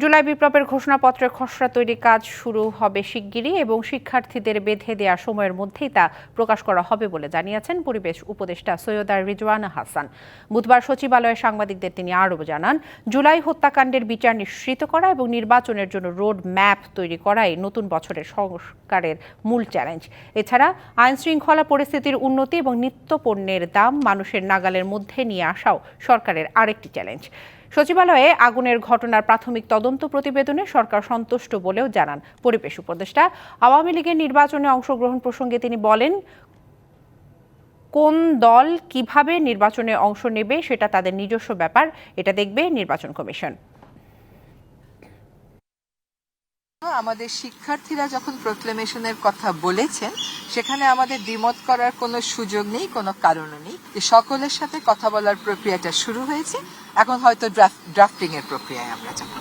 জুলাই বিপ্লবের ঘোষণাপত্রের খসড়া তৈরি কাজ শুরু হবে শিগগিরই এবং শিক্ষার্থীদের বেঁধে দেওয়া সময়ের মধ্যেই তা প্রকাশ করা হবে বলে জানিয়েছেন পরিবেশ উপদেষ্টা সৈয়দা রিজওয়ানা হাসান। বুধবার সচিবালয়ে সাংবাদিকদের তিনি আরও জানান, জুলাই হত্যাকাণ্ডের বিচার নিশ্চিত করা এবং নির্বাচনের জন্য রোড ম্যাপ তৈরি করাই নতুন বছরের সংস্কারের মূল চ্যালেঞ্জ। এছাড়া আইন শৃঙ্খলা পরিস্থিতির উন্নতি এবং নিত্য পণ্যের দাম মানুষের নাগালের মধ্যে নিয়ে আসাও সরকারের আরেকটি চ্যালেঞ্জ। সচিবালয়ে আগুনের ঘটনার প্রাথমিক তদন্ত প্রতিবেদনে সরকার সন্তুষ্ট বলেও জানান পরিবেশ উপদেষ্টা। আওয়ামী লীগের নির্বাচনে অংশগ্রহণ প্রসঙ্গে তিনি বলেন, কোন দল কীভাবে নির্বাচনে অংশ নেবে সেটা তাদের নিজস্ব ব্যাপার, এটা দেখবে নির্বাচন কমিশন। আমাদের শিক্ষার্থীরা যখন প্রক্লেমেশনের কথা বলেছেন, সেখানে আমাদের দ্বিমত করার কোনো সুযোগ নেই, কোনো কারণও নেই। যে সকলের সাথে কথা বলার প্রক্রিয়াটা শুরু হয়েছে, এখন হয়তো ড্রাফটিং এর প্রক্রিয়ায় আমরা যাব।